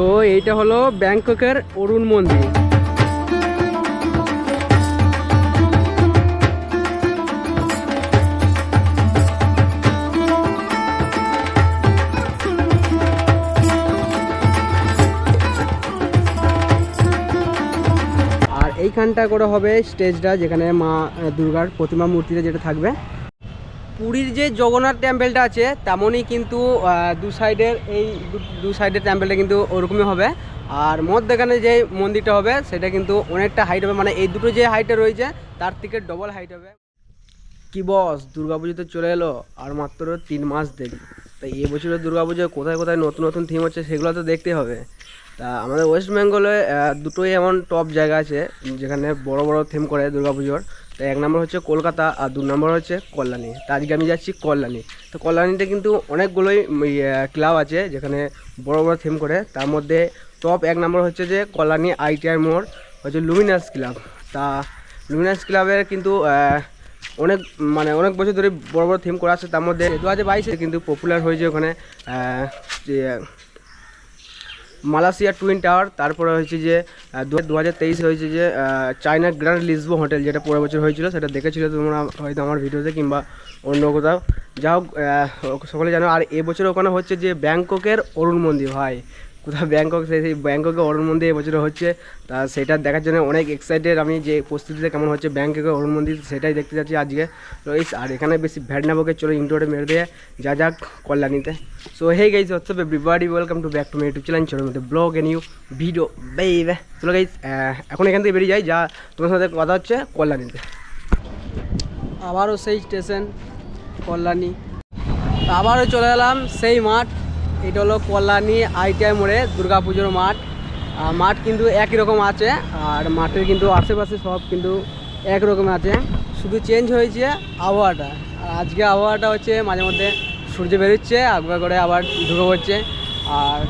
তো এইটা হলো ব্যাংককের অরুণ মন্দির। এইখানটা করে হবে স্টেজটা যেখানে মা দুর্গার প্রতিমা মূর্তিটা যেটা থাকবে। পুরীর যে জগন্নাথ টেম্পেলটা আছে, তেমনই কিন্তু দু সাইডের এই দু- সাইডের টেম্পেলটা কিন্তু ওরকমই হবে। আর মধ্যেখানে যে মন্দিরটা হবে, সেটা কিন্তু অনেকটা হাইট হবে। মানে এই দুটো যে হাইটে রয়েছে, তার থেকে ডবল হাইট হবে। কি বস দুর্গাপুজো তো চলে এলো, আর মাত্র তিন মাস দেরি। তাই এবছরের দুর্গাপুজো কোথায় কোথায় নতুন নতুন থিম হচ্ছে, সেগুলো তো দেখতে হবে। তা আমাদের ওয়েস্ট বেঙ্গলে দুটোই এমন টপ জায়গা আছে, যেখানে বড় বড় থিম করে দুর্গাপুজোর। তো এক নম্বর হচ্ছে কলকাতা আর দু নম্বর হচ্ছে কল্যাণী। তা আজকে আমি যাচ্ছি কল্যাণী। তো কল্যাণীতে কিন্তু অনেকগুলোই ক্লাব আছে, যেখানে বড় বড় থিম করে। তার মধ্যে টপ এক নম্বর হচ্ছে যে কল্যাণী আইটিআই মোড়, হচ্ছে লুমিনাস ক্লাব তা লুমিনাস ক্লাবের কিন্তু অনেক মানে অনেক বছর ধরে বড় বড় থিম করা আছে। তার মধ্যে দু হাজার বাইশে, কিন্তু পপুলার হয়েছে ওখানে যে মালয়েশিয়া টুইন টাওয়ার তারপরে হয়েছে যে দু হাজার তেইশে হয়েছে যে চায়না গ্র্যান্ড লিসবো হোটেল যেটা পরের বছর হয়েছিল, সেটা দেখেছিল তোমরা হয়তো আমার ভিডিওতে কিংবা অন্য কোথাও। যা হোক সকলে জানো, আর এবছর ওখানে হচ্ছে যে, ব্যাংককের অরুণ মন্দির, ভাই। কোথাও ব্যাংকক সেই ব্যাংককে অরুণ মন্দির এবছর হচ্ছে। তা সেটা দেখার জন্য অনেক এক্সাইটেড আমি যে প্রস্তুতিতে কেমন হচ্ছে ব্যাংককে অরুণ মন্দির, সেটাই দেখতে যাচ্ছি আজকে। তো এই আর এখানে বেশি ভ্যাট না বকে চলো ইন্টোরে মেরে দিয়ে যা যাক কল্যাণীতে। So hey guys WhatsApp everybody welcome to back to my YouTube channel ছোটো মধ্যে blog a new video baby চলো গাইজ এখন এখান থেকে বেরিয়ে যাই, যা তোমার সাথে কথা হচ্ছে কল্যাণীতে। আবারও সেই স্টেশন কল্যাণী। আবারও চলে এলাম সেই মাঠ। এটা হলো কল্যাণী আইটিআই মোড়ে দুর্গাপুজোর মাঠ। মাঠ কিন্তু একই রকম আছে, আর মাঠের কিন্তু আশেপাশে সব কিন্তু একরকম আছে। শুধু চেঞ্জ হয়েছে আবহাওয়াটা। আর আজকে আবহাওয়াটা হচ্ছে মাঝে মধ্যে সূর্য বেরোচ্ছে একবার করে আবার ঢুকে পড়ছে। আর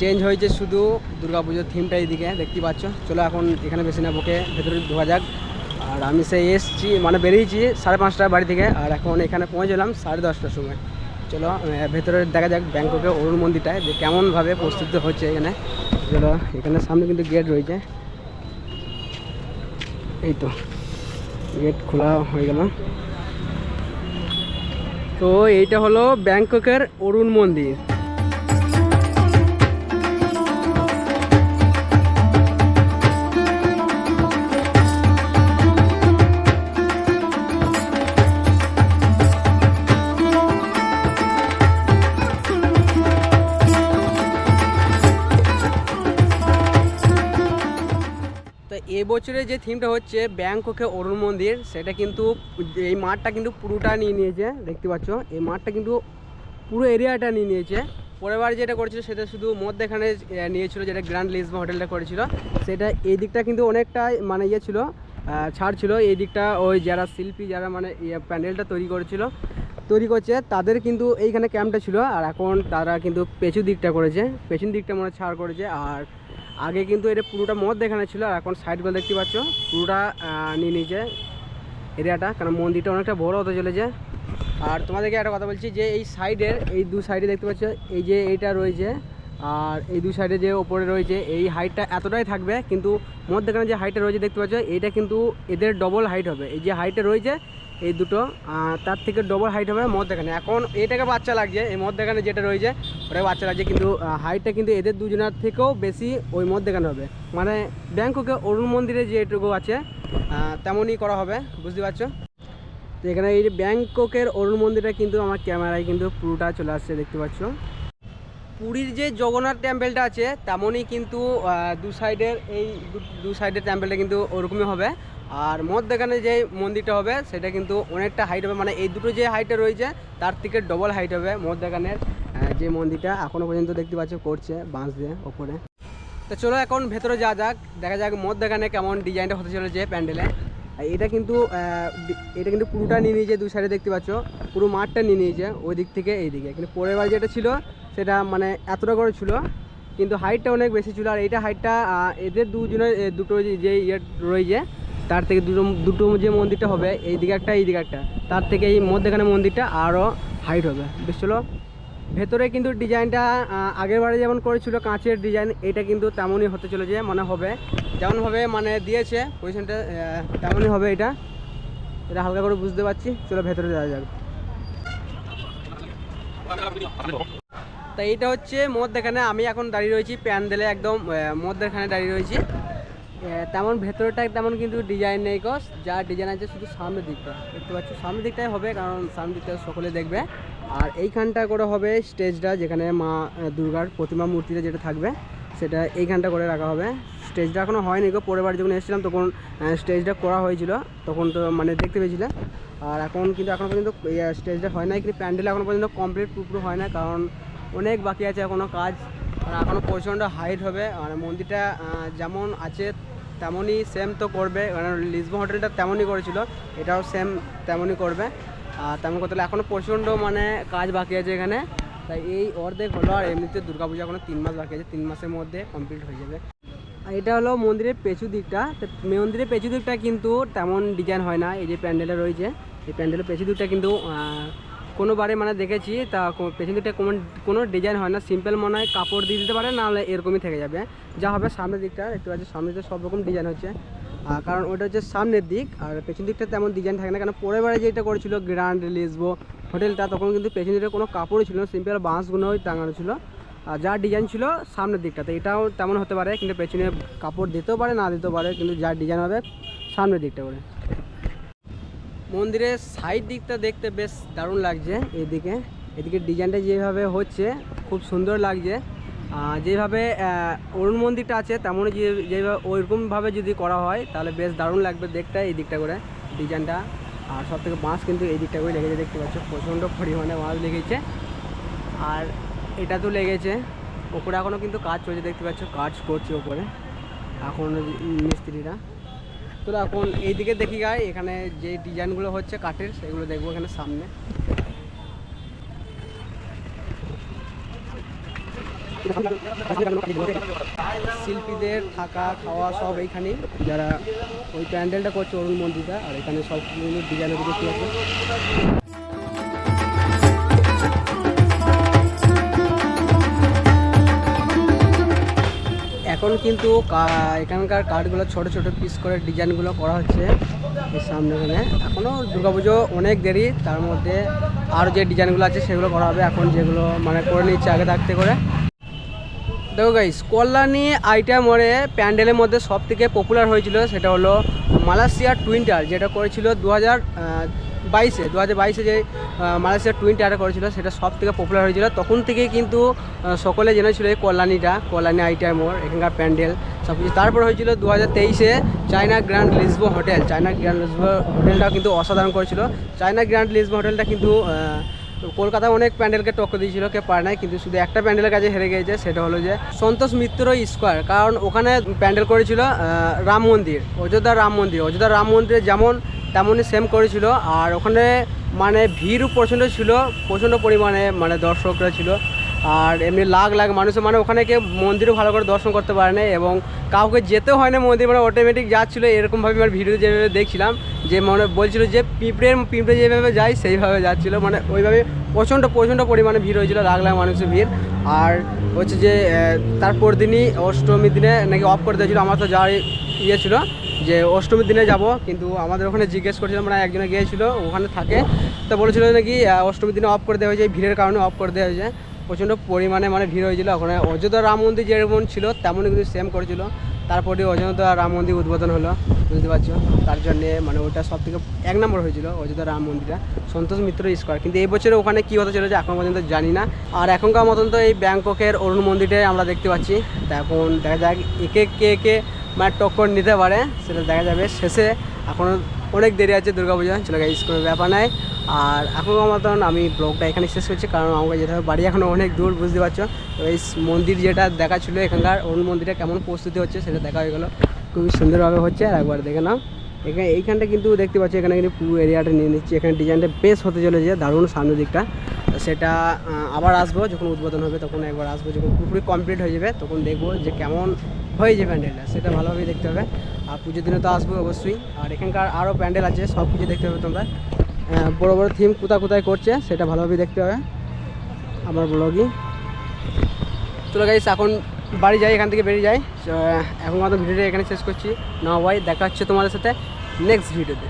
চেঞ্জ হয়েছে শুধু দুর্গাপুজোর থিমটা এইদিকে দেখতে পাচ্ছ। চলো এখন এখানে বেশি না, বকে ভেতরে ঢোকা যাক। আর আমি সেই এসছি মানে বেরিয়েছি সাড়ে পাঁচটার বাড়ি থেকে, আর এখন এখানে পৌঁছলাম সাড়ে দশটার সময়। চলো ভেতরে দেখা যাক ব্যাংককে অরুণ মন্দিরটায় যে কেমনভাবে প্রস্তুত হচ্ছে এখানে। চলো, এখানে সামনে কিন্তু গেট রয়েছে। এই তো গেট খোলা হয়ে গেল। তো এইটা হলো ব্যাংককের অরুণ মন্দির। এবছরে যে থিমটা হচ্ছে ব্যাংককে অরুণ মন্দির সেটা কিন্তু এই মাঠটা কিন্তু পুরোটা নিয়ে নিয়েছে দেখতে পাচ্ছ? এই মাঠটা কিন্তু পুরো এরিয়াটা নিয়ে নিয়েছে। পরের বার যেটা করেছিল সেটা শুধু মধ্যেখানে আহ, নিয়েছিল যেটা গ্র্যান্ড লিসবা হোটেলটা করেছিল। সেটা এই দিকটা কিন্তু অনেকটা মানে ইয়ে ছিল ছাড় ছিল। এই দিকটা ওই যারা শিল্পী যারা মানে ইয়ে প্যান্ডেলটা তৈরি করেছিল তৈরি করছে তাদের কিন্তু এইখানে ক্যাম্পটা ছিল। আর এখন তারা কিন্তু পেছু দিকটা করেছে পেছন দিকটা মনে ছাড় করেছে। আর আগে কিন্তু এটা পুরোটা মদ দেখানো ছিল, আর এখন সাইডগুলো দেখতে পাচ্ছ, পুরোটা নিয়ে নিয়েছে এরিয়াটা, কারণ মন্দিরটা অনেকটা বড় হতে চলেছে। আর তোমাদেরকে একটা কথা বলছি যে এই সাইডের এই দু সাইডে দেখতে পাচ্ছ, এই যে এইটা রয়েছে আর এই দু সাইডে যে ওপরে রয়েছে, এই হাইটটা এতটাই থাকবে, কিন্তু মধ্যেখানে যে হাইটটা রয়েছে দেখতে পাচ্ছ, এইটা কিন্তু এদের ডবল হাইট হবে। এই যে হাইটটা রয়েছে, এই দুটো তার থেকে ডবল হাইট হবে মধ্যেখানে। এখন এটাকে বাচ্চা লাগছে, এই মধ্যেখানে যেটা রয়েছে ওটাকে বাচ্চা লাগছে, কিন্তু হাইটটা কিন্তু এদের দুজনের থেকেও বেশি ওই মধ্যেখানে হবে। মানে ব্যাংককে অরুণ মন্দিরে যেটুকু আছে তেমনই করা হবে, বুঝতে পারছ? তো এখানে এই যে ব্যাংককের অরুণ মন্দিরটা কিন্তু আমার ক্যামেরায় কিন্তু পুরোটা চলে আসছে, দেখতে পাচ্ছ? পুরীর যে জগন্নাথ টেম্পেলটা আছে, তেমনই কিন্তু দু সাইডের এই দু- সাইডের টেম্পেলটা কিন্তু ওরকমই হবে। আর মধ্যেখানে যে মন্দিরটা হবে, সেটা কিন্তু অনেকটা হাইট হবে। মানে এই দুটো যে হাইটে রয়েছে, তার থেকে ডবল হাইট হবে মধ্যেখানের যে মন্দিরটা এখনও পর্যন্ত দেখতে পাচ্ছ, করছে বাঁশ দিয়ে ওপরে। তো চলো এখন ভেতরে যা যাক, দেখা যাক মধ্যেখানে কেমন ডিজাইনটা হতে চলেছে প্যান্ডেলে এটা কিন্তু এটা কিন্তু পুরোটা নিয়ে নিয়েছে দু সাইডে দেখতে পাচ্ছ, পুরো মাঠটা নিয়ে নিয়েছে, ওই দিক থেকে এই দিকে। কিন্তু পরের বার যেটা ছিল সেটা মানে এতটা করে ছিল, কিন্তু হাইটটা অনেক বেশি ছিল, আর এইটা হাইটটা এদের দুজনের দুটো যে- ইয়ে রয়েছে, তার থেকে দুটো দুটো যে মন্দিরটা হবে এই দিকে একটা এই দিকে একটা, তার থেকে এই মধ্যেখানে মন্দিরটা আরও হাইট হবে। বেশ, চলো। ভেতরে কিন্তু ডিজাইনটা আগের বারে যেমন করেছিল কাঁচের ডিজাইন, এটা কিন্তু তেমনই হতে চলেছে মানে হবে যেমনভাবে মানে দিয়েছে পজিশনটা তেমনই হবে এটা। এটা হালকা করে বুঝতে পারছি, চলো ভেতরে যাওয়া যাক। তা এইটা হচ্ছে মধ্যেখানে আমি এখন দাঁড়িয়ে রয়েছি, প্যান্ডেলে একদম মধ্যেখানে দাঁড়িয়ে রয়েছি। তেমন ভেতরটা তেমন কিন্তু ডিজাইন নেই কস যা ডিজাইন আছে শুধু সামনের দিকটা। দেখতে পাচ্ছ, সামনের দিকটাই হবে, কারণ সামনের দিকটা সকলে দেখবে। আর এইখানটা করে হবে স্টেজটা, যেখানে মা দুর্গার প্রতিমা মূর্তিটা যেটা থাকবে, সেটা এইখানটা করে রাখা হবে। স্টেজটা এখনও হয়নি গো পরের বার যখন এসেছিলাম তখন স্টেজটা করা হয়েছিল, তখন তো মানে দেখতে পেয়েছিলে। আর এখন কিন্তু এখনও পর্যন্ত স্টেজটা হয় নাই, কিন্তু প্যান্ডেল এখনও পর্যন্ত কমপ্লিট পুরো হয় না কারণ অনেক বাকি আছে এখনও কাজ। আর এখনও প্রচণ্ড হাইট হবে। আর মন্দিরটা যেমন আছে তেমনই সেম তো করবে। কারণ লিসবন হোটেলটা তেমনই করেছিল, এটাও সেম তেমনই করবে। আর তেমন করতে হলে এখনও প্রচণ্ড মানে কাজ বাকি আছে এখানে। তাই এই অর্ধেক হলো, আর এমনিতে দুর্গাপূজা এখনও তিন মাস বাকি আছে, তিন মাসের মধ্যে কমপ্লিট হয়ে যাবে। আর এটা হলো মন্দিরের পেছু দিকটা। মন্দিরের পেছু দিকটা কিন্তু তেমন ডিজাইন হয় না। এই যে প্যান্ডেলে রয়েছে, এই প্যান্ডেলের পেছু দিকটা কিন্তু আহ, কোনো বারে মানে দেখেছি তা পেছন দিকটা কোনো কোনো ডিজাইন হয় না সিম্পল মনে হয় কাপড় দিয়ে দিতে পারে নাহলে এরকমই থেকে যাবে। যা হবে সামনের দিকটা একটু আছে সামনের দিকে সব রকম ডিজাইন হচ্ছে কারণ ওটা হচ্ছে সামনের দিক আর পেছন দিকটা তেমন ডিজাইন থাকে না কারণ পরের বারে যেটা করেছিল গ্র্যান্ড লিসবো হোটেলটা তখন কিন্তু পেছন দিকে কোনো কাপড়ই ছিল না সিম্পল বাঁশগুলোই টাঙানো ছিল। আর যা ডিজাইন ছিল সামনের দিকটাতে এটাও তেমন হতে পারে কিন্তু পেছনে কাপড় দিতেও পারে না দিতেও পারে কিন্তু যা ডিজাইন হবে সামনের দিকটা করে। মন্দিরের সাইড দিকটা দেখতে বেশ দারুণ লাগছে, এদিকে। এদিকে ডিজাইনটা যেভাবে হচ্ছে, খুব সুন্দর লাগছে। যেভাবে অরুণ মন্দিরটা আছে, তেমনই যে, যেভাবে, ওইরকমভাবে যদি করা হয়, তাহলে বেশ দারুণ লাগবে দেখতে এই দিকটা করে ডিজাইনটা আর সব থেকে বাঁশ কিন্তু এই দিকটা করে লেগেছে, দেখতে পাচ্ছ, প্রচণ্ড পরিমাণে বাঁশ লেগেছে। আর এটা তো লেগেছে, ওপরে এখনও কিন্তু কাজ চলছে, দেখতে পাচ্ছ, কাজ করছে ওপরে, এখন মিস্ত্রিরা। তো এখন এইদিকে দেখি গাই এখানে যে ডিজাইনগুলো হচ্ছে কাঠের, সেগুলো দেখব এখানে সামনে। শিল্পীদের থাকা, খাওয়া সব এইখানেই। যারা ওই প্যান্ডেলটা করছে অরুণ মন্দিরটা, আর এখানে সব ডিজাইনের এখন কিন্তু এখানকার কাঠগুলো ছোট ছোট পিস করে ডিজাইনগুলো করা হচ্ছে সামনে এখানে। এখনও দুর্গাপুজো অনেক দেরি, তার মধ্যে আরও যে ডিজাইনগুলো আছে সেগুলো করা হবে এখন যেগুলো মানে করে নিচ্ছে আগে থাকতে করে। দেখো গাইস কল্যাণী আইটেম মোড়ে প্যান্ডেলের মধ্যে সব থেকে পপুলার হয়েছিল সেটা হলো মালয়েশিয়ার টুইন্টার যেটা করেছিল দু হাজার বাইশে দু হাজার বাইশে যে আহ, মালয়েশিয়ার টুইন্টারটা করেছিল সেটা সব থেকে পপুলার হয়েছিল। তখন থেকেই কিন্তু সকলে জেনেছিল এই কল্যাণীটা কল্যাণী আইটা মোড় এখানকার প্যান্ডেল সব কিছু তারপর হয়েছিল দু হাজার তেইশে China grand Lisboa hotel. China grand Lisboa হোটেলটা কিন্তু অসাধারণ করেছিল। চায়না গ্র্যান্ড লিসবো হোটেলটা কিন্তু কলকাতায় অনেক প্যান্ডেলকে টক্কর দিয়েছিল কে পারে নাই কিন্তু শুধু একটা প্যান্ডেলের কাছে হেরে গিয়েছে সেটা হলো যে সন্তোষ মিত্র স্কোয়ার। কারণ ওখানে প্যান্ডেল করেছিল রাম মন্দির অযোধ্যা রাম মন্দির। অযোধ্যা রাম মন্দিরে যেমন তেমনই সেম করেছিল। আর ওখানে মানে ভিড়ও প্রচণ্ড ছিল, প্রচণ্ড পরিমাণে মানে দর্শকরা ছিল। আর এমনি লাখ লাখ মানুষের মানে ওখানে কেউ মন্দিরও ভালো করে দর্শন করতে পারে না এবং কাউকে যেতেও হয় না মন্দির মানে অটোমেটিক যাচ্ছিল, এরকমভাবে আমার ভিডিও যেভাবে দেখছিলাম, যে মানে বলছিল যে পিঁপড়ের, পিঁপড়ে যেভাবে যায়, সেইভাবে যাচ্ছিল। মানে ওইভাবে প্রচণ্ড প্রচণ্ড পরিমাণে ভিড় হয়েছিল, লাখ লাখ মানুষের ভিড়। আর হচ্ছে যে তারপর দিনই অষ্টমীর দিনে নাকি অফ করে দিয়েছিলো, আমার তো যাওয়ার ইয়ে ছিল। যে অষ্টমীর দিনে যাব, কিন্তু আমাদের ওখানে জিজ্ঞেস করছিলাম মানে একজনে গিয়েছিল, ওখানে থাকে। তো বলেছিল নাকি অষ্টমীর দিনে অফ করে দেওয়া হয়েছে ভিড়ের কারণে অফ করে দেওয়া হয়েছে। প্রচণ্ড পরিমাণে মানে ভিড় হয়েছিল। ওখানে অযোধ্যা রাম মন্দির যেমন ছিল, তেমনই কিন্তু সেম করেছিল। তারপরে অযোধ্যা রাম মন্দির উদ্বোধন হলো, বুঝতে পারছ? তার জন্যে মানে ওটা সব থেকে এক নম্বর হয়েছিল, অযোধ্যা রাম মন্দিরটা। সন্তোষ মিত্র স্কোয়ার কিন্তু এই বছরে ওখানে কী হতে চলেছে, এখন পর্যন্ত জানি না। আর এখনকার মতন তো এই ব্যাংককের অরুণ মন্দিরটাই আমরা দেখতে পাচ্ছি। তা এখন দেখা যাক, একে কে কে মানে টক্কর নিতে পারে, সেটা দেখা যাবে। শেষে এখনও অনেক দেরি আছে দুর্গাপূজা, চলে গেছে কোনো ব্যাপার নাই। আর এখনকার মতন আমি ব্লগটা এখানে শেষ করছি, কারণ আমাকে যেতে হবে। বাড়ি এখনও অনেক দূর, বুঝতে পারছ? তো এই মন্দির যেটা দেখা ছিল এখানকার অরুণ মন্দিরে কেমন প্রস্তুতি হচ্ছে সেটা দেখা হয়ে গেলো। খুবই সুন্দরভাবে হচ্ছে, আর একবার দেখে নাও। এখানে এইখানটা কিন্তু দেখতে পাচ্ছি, এখানে কিন্তু পুরো এরিয়াটা নিয়ে নিচ্ছি। এখানে ডিজাইনটা বেশ হতে চলেছে, দারুণ সামনের দিকটা। সেটা আবার আসব যখন উদ্বোধন হবে, তখন একবার আসব। যখন পুরোপুরি কমপ্লিট হয়ে যাবে, তখন দেখব যে কেমন হয়েছে প্যান্ডেলটা, সেটা ভালোভাবেই দেখতে হবে। আর পুজোর দিনে তো আসব অবশ্যই। আর এখানকার আরও প্যান্ডেল আছে, সব কিছু দেখতে হবে তোমরা। বড়ো বড়ো বড় থিম কোথা কোথায় করছে, সেটা ভালোভাবেই দেখতে হবে। আমার ব্লগই চলো গাইস এখন বাড়ি যাই, এখান থেকে বেরিয়ে যাই। এখন আমাদের ভিডিওটা এখানে শেষ করছি। না ভাই, দেখা হচ্ছে তোমাদের সাথে নেক্সট ভিডিওতে